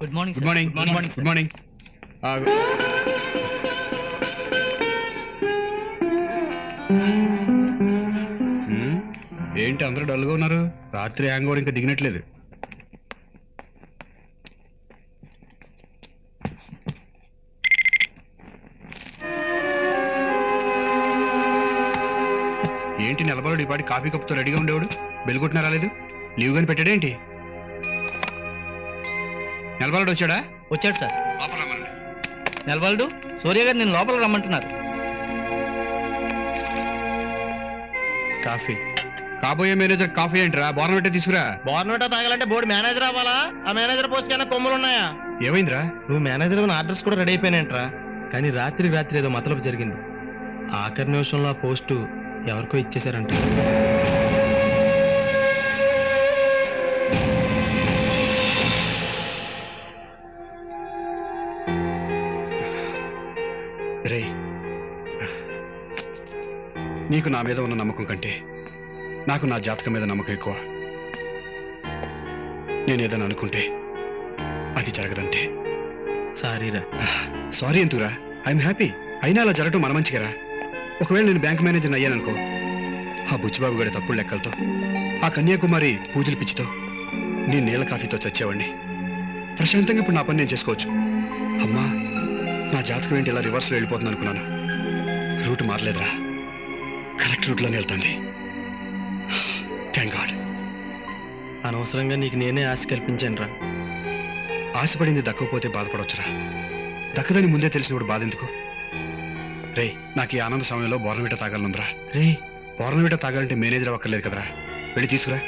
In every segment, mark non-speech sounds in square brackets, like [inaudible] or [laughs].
Good morning good morning good morning good morning? ఏంటి అందరూ డల్గా ఉన్నారు? రాత్రి హ్యాంగ్ ఓవర్ ఇంకా దిగినట్లేదు. ఏంటి నిలబడు ఈ పాటి కాఫీ కప్తో రెడీగా ఉండేవాడు? బెల్ కొట్టినా రాలేదు? లీవ్ గాని పెట్టాడేంటి నిలబడు వచ్చాడా? వచ్చాడు సార్. లోపల రమ్మనండి. నిలబడు సూర్య గారు నేను లోపల రమ్మంటున్నారు. కాఫీ. కాబోయే మేనేజర్ కాఫీ ఏంట్రా? బోర్నవిట్టే తీసుకురా. బోర్నవిటా తాగాలంటే బోర్డు మేనేజర్ అవ్వాలా? ఆ మేనేజర్ పోస్ట్ కన్నా కొమ్ములు ఉన్నాయా ఏమైందిరా? నువ్వు మేనేజర్ ఆర్డర్స్ కూడా రెడీ అయిపోయినాయంట్రా. కానీ రాత్రి రాత్రి ఏదో మతలబు జరిగింది. ఆఖరి నిమిషంలో ఆ పోస్టు ఎవరికో ఇచ్చేశారంట. నీకు నా మీద ఉన్న నమ్మకం కంటే నాకు నా జాతకం మీద నమ్మకం ఎక్కువ. నేను ఏదైనా అనుకుంటే అది జరగదంతే. సారీరా. [sighs] సారీ ఎందుకురా ఐఎమ్ హ్యాపీ. అయినా అలా జరగటం మన మంచిగారా ఒకవేళ నేను బ్యాంక్ మేనేజర్ అయ్యాననుకో ఆ బుచ్చిబాబు గడి తప్పుడు లెక్కలతో ఆ కన్యాకుమారి పూజలు పిచ్చితో నీ నీళ్ళ కాఫీతో చచ్చేవాడిని. ప్రశాంతంగా ఇప్పుడు నా పని నేను చేసుకోవచ్చు. అమ్మా నా జాతకం ఏంటి ఇలా రివర్స్లో వెళ్ళిపోతుంది అనుకున్నాను రూట్ మారలేదురా. కరెక్ట్ రూట్లోనే వెళ్తుంది. థ్యాంక్ గాడ్ అనవసరంగా నీకు నేనే ఆశ కల్పించాను రా ఆశపడింది దక్కకపోతే బాధపడవచ్చురా దక్కదని ముందే తెలిసినప్పుడు బాధ ఎందుకు రే నాకు ఈ ఆనంద సమయంలో బోర్నవిట తాగాలనుందిరా. రే బోర్నవిట తాగాలంటే మేనేజర్ అవ్వక్కర్లేదు కదరా. వెళ్ళి తీసుకురా.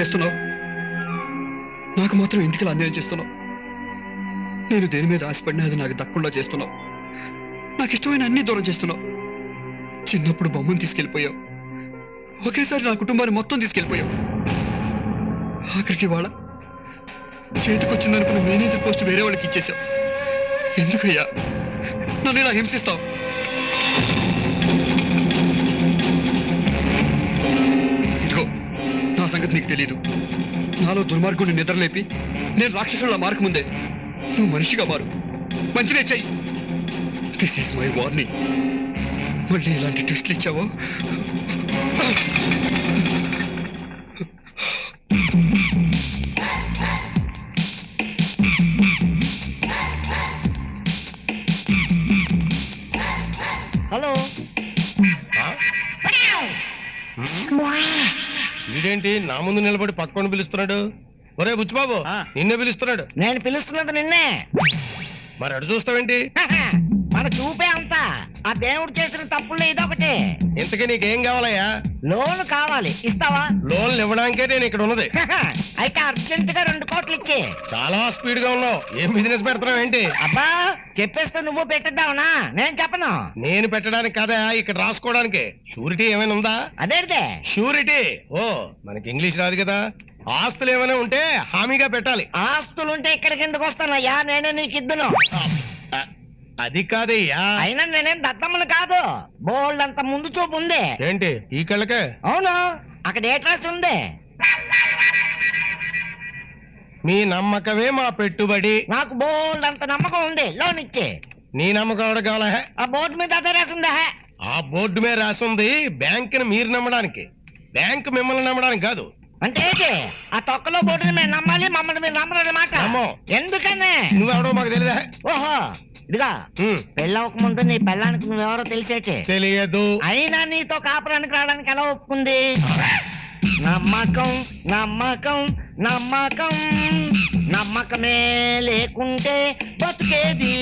చేస్తున్నావు? నాకు మాత్రం ఇంటికి అన్యాయం చేస్తున్నావు. నేను దేని మీద ఆశపడినా అది నాకు దక్కుండా చేస్తున్నావు. నాకు ఇష్టమైన అన్ని దూరం చేస్తున్నావు. చిన్నప్పుడు బొమ్మను తీసుకెళ్ళిపోయావు. ఒకేసారి నా కుటుంబాన్ని మొత్తం తీసుకెళ్ళిపోయావు. ఆఖరికి వాళ్ళ చేతికొచ్చిందనుకున్న మేనేజర్ పోస్ట్ వేరే వాళ్ళకి ఇచ్చేశావు. ఎందుకయ్యా? నన్ను ఇలా హింసిస్తావు? సంగతి నీకు తెలియదు నాలో దుర్మార్గుని నిద్రలేపి నేను రాక్షసుల మార్కు ముందే నువ్వు మనిషిగా మారు. మంచినే చెయ్యి. దిస్ ఇస్ మై వార్నింగ్ మళ్ళీ ఇలాంటి ట్విస్ట్లు ఇచ్చావో? వీడేంటి నా ముందు నిలబడి పక్కన పిలుస్తున్నాడు. ఒరే బుచ్చిబాబు ఆ. నిన్నే పిలుస్తున్నాడు. నేను పిలుస్తున్నది నిన్నే. మరి అడు చూస్తావేంటి? మన చూపే ఆ దేవుడు చేసిన తప్పుల్లో ఇదొకటి ఇంతకీ నీకేం కావాలయ్యా? లోన్ కావాలి. ఇస్తావా? లోన్లు ఇవ్వడానికే నేను ఇక్కడ ఉన్నది. అయితే అర్జెంట్గా రెండు కోట్లు ఇచ్చి. చాలా స్పీడ్గా ఉన్నావు. ఏం బిజినెస్ పెడుతున్నావు ఏంటి? అబ్బా చెప్పేస్తే నువ్వు పెట్టిద్దావనా? నేను చెప్పను. నేను పెట్టడానికి కదా ఇక్కడ రాసుకోవడానికి. షూరిటీ ఏమైనా ఉందా? అదేంటే? షూరిటీ? ఓ మనకి ఇంగ్లీష్ రాదు కదా. ఆస్తులు ఏమైనా ఉంటే హామీగా పెట్టాలి. ఆస్తులుంటే ఇక్కడికి ఎందుకు వస్తానయ్యా? నేనే నీకు ఇద్దును. అది కాదయ్యా. అయినా నేనేం దత్తమ్మను కాదు. బోల్డ్ అంత ముందు చూపు ఉంది. ఏంటి? ఈ కళ్ళకే? అవును. అక్కడ ఏ ట్రాస్ ఉంది? మీ నమ్మకమే మా పెట్టుబడి. నాకు బోల్డ్ అంత నమ్మకం ఉంది. లోన్ ఇచ్చి. నీ నమ్మకం కావాలా? హే? ఆ బోర్డు మీద అదే రాసిందా? ఆ బోర్డు మీద రాసింది బ్యాంకుని మీరు నమ్మడానికి. బ్యాంక్ మిమ్మల్ని నమ్మడానికి కాదు. అంటే ఏంటి? ఆ తొక్కలో బోర్డుని మేము నమ్మాలి మమ్మల్ని మీరు నమ్మరన్నమాట. నమ్మం. ఎందుకనే? నువ్వెవడో మాకు తెలియదా ఓహో. ఇదిగా పెళ్ళవక ముందు నీ పెళ్ళానికి నువ్వెవరో తెలిసేటి తెలియదు. అయినా నీతో కాపురానికి రావడానికి ఎలా ఒప్పుకుంది? నమ్మకం నమ్మకం నమ్మకం. నమ్మకమే లేకుంటే బతుకేది.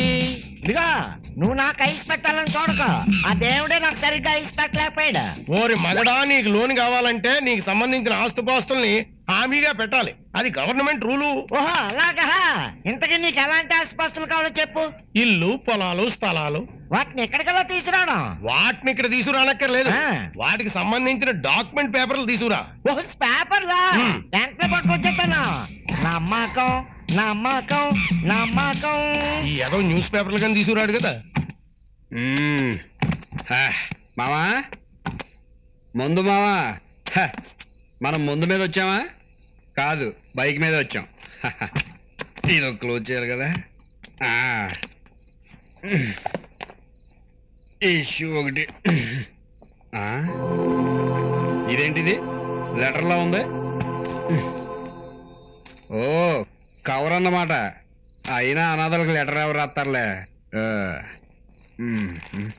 ఇదిగా నువ్వు నాకు ఐస్ పెట్టాలని చూడక. ఆ దేవుడే నాకు సరిగ్గా ఐస్ పెట్టలేకపోయాడు. ఓరి మగడా నీకు లోన్ కావాలంటే నీకు సంబంధించిన ఆస్తుపాస్తుల్ని హామీగా పెట్టాలి. అది గవర్నమెంట్ రూలు. ఓహో అలాగా? ఇంతకీ నీకు ఎలాంటి ఆస్తిపాస్తులు కావాలో చెప్పు. ఇల్లు పొలాలు స్థలాలు. వాటిని ఎక్కడికల్లా తీసుకురావడం? వాటిని ఇక్కడ తీసుకురానక్కర్లేదు. ఆ. వాటికి సంబంధించిన డాక్యుమెంట్ పేపర్లు తీసుకురా. ఓహో పేపర్లా? హ్మ్. వెంటనే పట్టుకొచ్చేస్తాను. నా అమ్మాకం నా అమ్మాకం నా అమ్మాకం. ఈ ఏదో న్యూస్ పేపర్లు కానీ తీసుకురాడు కదా. మావా? ముందు మావా. హ, మనం ముందు మీద వచ్చామా? కాదు బైక్ మీద వచ్చాం. [laughs] ఇది క్లోజ్ చేయాలి కదా. ఇష్యూ ఒకటి. ఇదేంటిది? లెటర్లో ఉంది? ఓ కవర్ అన్నమాట. అయినా అనాథలకు లెటర్ ఎవరు రాస్తారులే. Mm-hmm.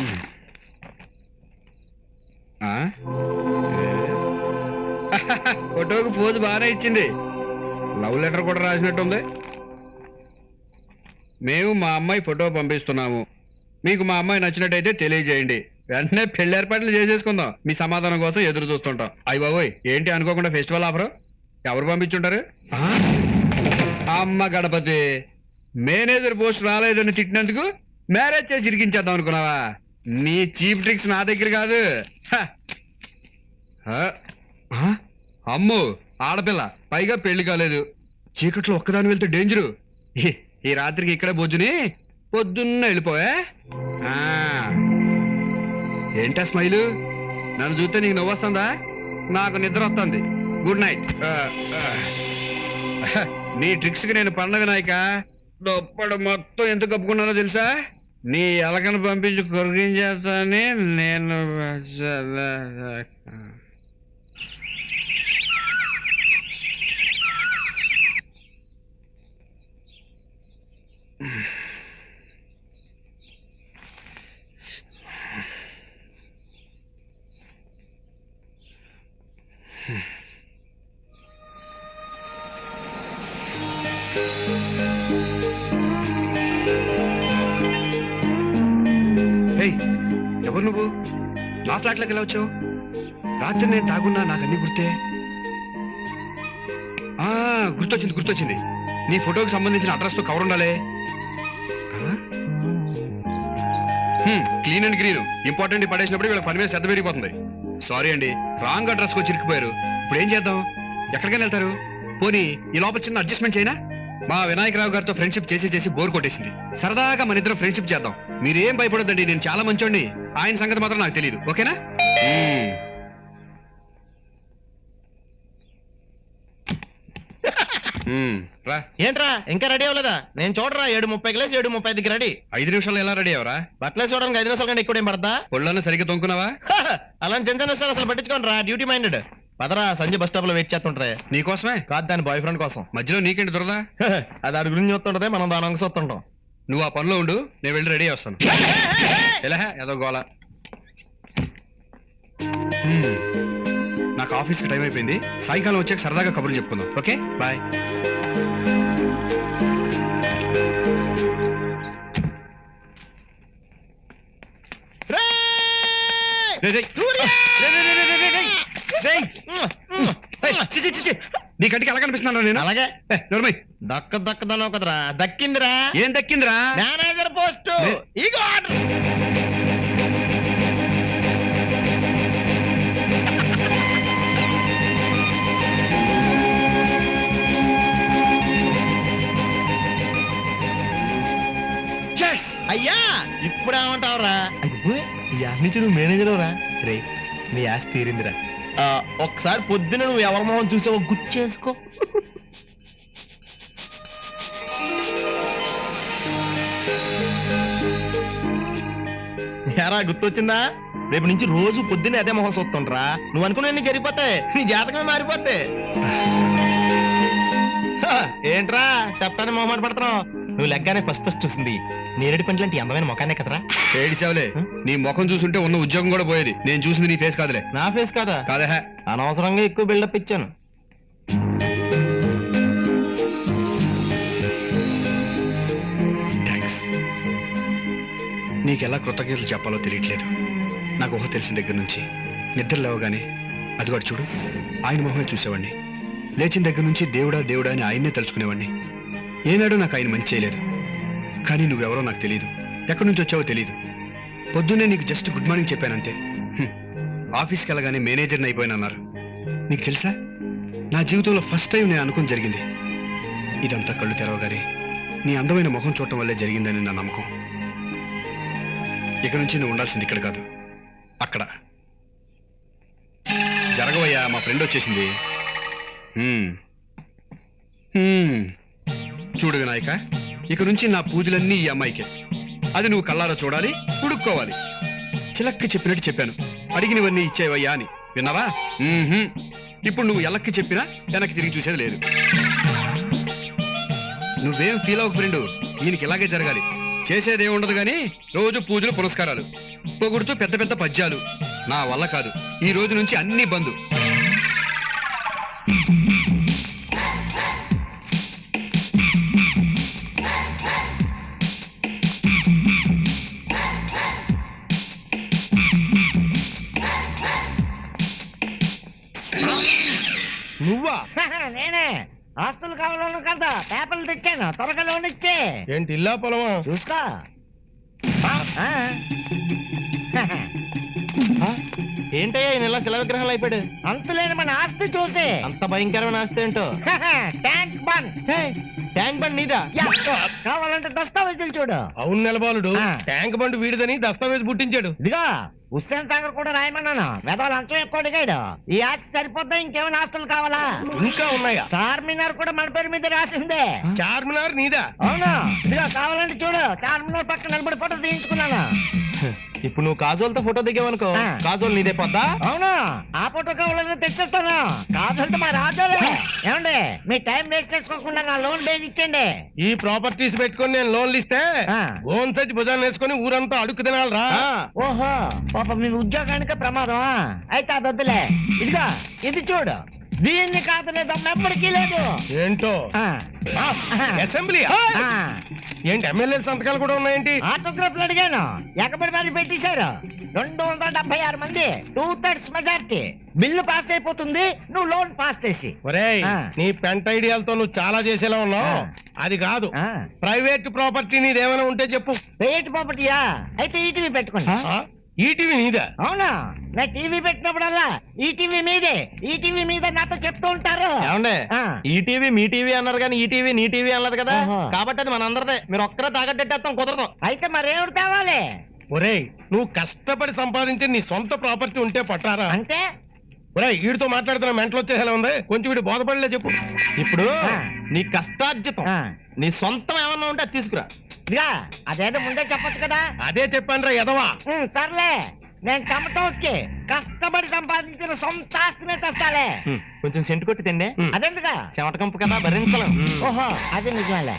Mm. ఫోటోకి పోజు బాగానే ఇచ్చింది. లవ్ లెటర్ కూడా రాసినట్టుంది. మేము మా అమ్మాయి ఫోటో పంపిస్తున్నాము. మీకు మా అమ్మాయి నచ్చినట్టయితే తెలియజేయండి. వెంటనే పెళ్ళి ఏర్పాట్లు చేసేసుకుందాం. మీ సమాధానం కోసం ఎదురు చూస్తుంటాం. అయ్యి బాబోయ్ ఏంటి అనుకోకుండా ఫెస్టివల్ ఆఫర్? ఎవరు పంపించుంటారు? అమ్మ గణపతి మేనేజర్ పోస్ట్ రాలేదని తిట్టినందుకు మ్యారేజ్ చేసి ఇరికించేద్దాం అనుకున్నావా? నీ చీప్ ట్రిక్స్ నా దగ్గర కాదు? అమ్ము ఆడపిల్ల. పైగా పెళ్ళి కాలేదు. చీకట్లో ఒక్కదాని వెళ్తే డేంజరు. ఈ- రాత్రికి ఇక్కడే బొజ్జుని పొద్దున్న వెళ్ళిపోయా. ఏంటా స్మైలు? నన్ను చూస్తే నీకు నవ్వు వస్తుందా? నాకు నిద్ర వస్తుంది. Good night. నీ ట్రిక్స్కి నేను పండగ నాయక? దొప్పడు మొత్తం ఎంత కప్పుకున్నానో తెలుసా? నీ ఎలకను పంపించి కొరిగించేస్తానని నేను Hmm. ఫ్లాట్లోకి ఎలా వచ్చావు? రాత్రి నేను తాగున్నా నాకు అన్ని గుర్తే. గుర్తొచ్చింది గుర్తొచ్చింది. నీ ఫోటోకి సంబంధించిన అడ్రస్తో కవర్ ఉండాలి. క్లీన్ అండ్ గ్రీన్ ఇంపార్టెంట్ పడేసినప్పుడు వీళ్ళ పని మీద శ్రద్ధ పెరిగిపోతుంది. సారీ అండి రాంగ్ అడ్రస్కి వచ్చి ఇరికిపోయారు. ఇప్పుడు ఏం చేద్దాం? ఎక్కడికైనా వెళ్తారు? పోనీ ఈ లోపల చిన్న అడ్జస్ట్మెంట్ చేయనా? మా వినాయకరావు గారితో ఫ్రెండ్షిప్ చేసి చేసి బోర్ కొట్టేసింది. సరదాగా మన ఇద్దరం ఫ్రెండ్షిప్ చేద్దాం. మీరేం భయపడొద్దండి నేను చాలా మంచోండి ఆయన సంగతి మాత్రం నాకు తెలియదు ఓకేనా. రా. ఏంట్రా ఇంకా రెడీ అవ్వలేదా? నేను చూడరా ఏడు ముప్పై గ్లాస్ ఏడు ముప్పై ఐదుకి రెడీ. ఐదు నిమిషాలు ఎలా రెడీ అవరా బట్టలు చూడడానికి ఐదు నిమిషాలు కంటే ఎక్కువ ఏం పడతా ఒళ్ళన్నా సరిగ్గా తొంకున్నావా అలాంటి చిన్న చిన్న విషయాలు అసలు పట్టించుకోండి రా డ్యూటీ మైండెడ్. పదరా సంజయ్ బస్ స్టాప్లో వెయిట్ చేస్తుంటది. నీకోసమే? కాదు దాని బాయ్ ఫ్రెండ్ కోసం. మధ్యలో నీకేంటి దొరదా? అది అడుగు గురించి చూస్తుంటది మనం దాని అంగ చూస్తుంటాం. నువ్వు ఆ పనిలో ఉండు నేను వెళ్ళి రెడీ వస్తాను. ఎలా? ఏదో గోళ నాకు ఆఫీస్కి టైం అయిపోయింది. సాయంకాలం వచ్చాక సరదాగా కబుర్లు చెప్పుకుందాం. ఓకే? బాయ్. నీ కంటికి ఎలా కనిపిస్తున్నాను నేను? అలాగే. నోర్మయ్. దక్క దక్కదన్నావు కదరా దక్కిందిరా. ఏం దక్కిందిరా? Manager post. ఇగో ఆర్డర్! అయ్యా ఇప్పుడు ఏమంటావురా ఈ నుంచి నువ్వు మేనేజర్ రా రే నీ ఆస్తి తీరిందిరా. ఒకసారి పొద్దున నువ్వు ఎవరి మొహం చూసావో గుర్తు చేసుకో. ఎరా గుర్తొచ్చిందా? రేపు నుంచి రోజు పొద్దున్నే అదే మొహం చూస్తుండ్రా. నువ్వు అనుకున్నా జరిగిపోతాయి. నీ జాతకమే మారిపోతే హ, ఏంట్రా చెప్తానే మొహమాట పడుతున్నావు? నువ్వు లెగ్గానే ఫస్ట్ ఫస్ట్ చూసింది. నేరేడు పండ్లు లాంటి అందమైన మొఖానే కదరా? ఏడిచావులే నీ ముఖం చూసుంటే ఉన్న ఉద్యోగం కూడా పోయేది. నేను చూసింది నీ ఫేస్ కాదులే. నా ఫేస్ కాదా? కాదే అనవసరంగా ఎక్కువ బిల్డప్ ఇచ్చాను. నీకెలా కృతజ్ఞతలు చెప్పాలో తెలియట్లేదు. నాకు ఊహ తెలిసిన దగ్గర నుంచి నిద్ర లేవగానే అదిగోడు చూడు ఆయన మొహమే చూసేవాడిని. లేచిన దగ్గర నుంచి దేవుడా దేవుడా అని ఆయన్నే తలుచుకునేవాడిని. ఏనాడో నాకు ఆయన మంచి చేయలేదు. కానీ నువ్వెవరో నాకు తెలియదు ఎక్కడి నుంచి వచ్చావో తెలియదు పొద్దున్నే నీకు జస్ట్ గుడ్ మార్నింగ్ చెప్పానంతే. ఆఫీస్కి వెళ్ళగానే మేనేజర్ని అయిపోయానన్నారు. నీకు తెలుసా? నా జీవితంలో ఫస్ట్ టైం నేను అనుకుని జరిగింది. ఇదంతా కళ్ళు తెరవగానే నీ అందమైన ముఖం చూడటం వల్లే జరిగిందని నా నమ్మకం. ఇక నుంచి నువ్వు ఉండాల్సింది ఇక్కడ కాదు. అక్కడ. జరగవయ్యా మా ఫ్రెండ్ వచ్చేసింది. చూడు వినాయక ఇక నుంచి నా పూజలన్నీ ఈ అమ్మాయికే. అది నువ్వు కళ్ళారా చూడాలి కుడుక్కోవాలి చిలక్కి చెప్పినట్టు చెప్పాను. అడిగినవన్నీ ఇచ్చేవయ్యా అని. విన్నావా? మ్మ్హ్మ్. ఇప్పుడు నువ్వు ఎలక్కి చెప్పినా వెనక్కి తిరిగి చూసేది లేదు. నువ్వేం ఫీల్ అవ్వకు ఫ్రెండు దీనికి ఇలాగే జరగాలి. చేసేదే ఉండదు కానీ రోజు పూజలు పురస్కారాలు. పొగుడుతూ పెద్ద పెద్ద పద్యాలు. నా వల్ల కాదు. ఈ రోజు నుంచి అన్ని బంధు కదా పేపర్లు తెచ్చాను. త్వరగా లోన్ ఇచ్చే. ఏంటి ఇల్లా పొలమా? చూసుకో. ఆ. ఏంటయ్యా ఈయన ఇలా శిల విగ్రహాలు అయిపోయాడు అంతులేని మన ఆస్తి చూసి. అంత భయంకరమైన ఆస్తి ఏంటో? Tank bund. ట్యాంక్ బండ్ నీదా? యా. కావాలంటే దస్తావేజులు చూడు. అవును నెలబాలుడు. ఆ. ట్యాంక్ బండ్ వీడిదని దస్తావేజ్ పుట్టించాడు. ఇదిగో. హుస్సేన్ సాగర్ కూడా రాయమన్నాను? వెదవ లంచం ఎక్కువ అడిగాడు. ఈ ఆస్తి సరిపోద్దా ఇంకేమైనా ఆస్తులు కావాలా? ఇంకా ఉన్నాయా? చార్మినార్ కూడా మన పేరు మీద రాసిందే. చార్మినార్ నీదా? అవును? ఇదిగో కావాలంటే చూడు. చార్మినార్ పక్కన నిలబడి ఫోటో తీయించుకున్నాను? [laughs] ఇప్పుడు నువ్వు కాజోల్తో ఫోటో దిగావనుకో. కాజోల్ నీదే పొద్దా? అవును? ఆ ఫోటో కావాలని తెచ్చేస్తాను? కాదంటే మా రాజాలే. ఏమండి మీ టైం వేస్ట్ చేసుకోకుండా నా లోన్ బేగ్ ఇచ్చేయండి. ఈ ప్రాపర్టీస్ పెట్టుకొని నేను లోన్లు ఇస్తే. గోన్ సచ్చి భుజాన్ని వేసుకొని ఊరంతా అడుక్కు తినాలరా. ఓహో. పాప మీ ఉద్యోగానికి ప్రమాదమా? అయితే అది వద్దులే. ఇదిగో ఇది చూడు. దీన్ని కాదలేదు ఎప్పటికీ లేదు. ఏంటో? అసెంబ్లీ. ఏంటి ఎమ్మెల్యే సంతకాలు కూడా ఉన్నాయేంటి? ఆటోగ్రాఫ్లు అడిగాను. ఎక్కబడి మరి పెట్టేశారు? రెండు వందల డెబ్బై ఆరు మంది. Two thirds majority. Bill pass అయిపోతుంది. నువ్వు లోన్ పాస్ చేసి. ఒరేయ్. నీ పెంట ఐడియాలతో నువ్వు చాలా చేసేలా ఉన్నావు. అది కాదు. ప్రైవేట్ ప్రాపర్టీ నీదేమైనా ఉంటే చెప్పు. పెయిట్ ప్రాపర్టీయా? అయితే ఈటీవీ పెట్టుకోండి? ఈటీవీ నీదా? అవునా? నా టీవీ పెట్టినప్పుడల్లా ఈ టీవీ మీదే. ఈ టీవీ మీద నాతో చెప్తూ ఉంటారు. ఏమండే? ఆ. ఈ టీవీ మీ టీవీ అన్నారు కానీ ఈ టీవీ నీ టీవీ అన్నది కదా. కాబట్టి అది మన అందరిదే మీరు ఒక్కరే తాగట్టేస్తాం కుదరదు. అయితే మరేమిటి తేవాలి ఒరేయ్ నువ్వు కష్టపడి సంపాదించి నీ సొంత ప్రాపర్టీ ఉంటే పట్టారా? అంటే? ఒరేయ్ వీడితో మాట్లాడుతున్న మెంటలు వచ్చేలా ఉంది? కొంచెం వీడు బోధపడలే చెప్పు. ఇప్పుడు ఆ. నీ కష్టార్జితం ఆ. నీ సొంతం ఏమన్నా ఉంటే అది తీసుకురా. ఇదిగా అదేదో ముందే చెప్పొచ్చు కదా? అదే చెప్పానురా ఎదవా. ఉమ్, సర్లే. నేను చెమట వచ్చి కష్టపడి సంపాదించిన సొంత ఆస్తినే తెస్తాలే. కొంచెం సెంటు కొట్టి తిండే అదెందుగా చెమట కంపు కదా భరించలేం. ఓహో అది నిజమేలే.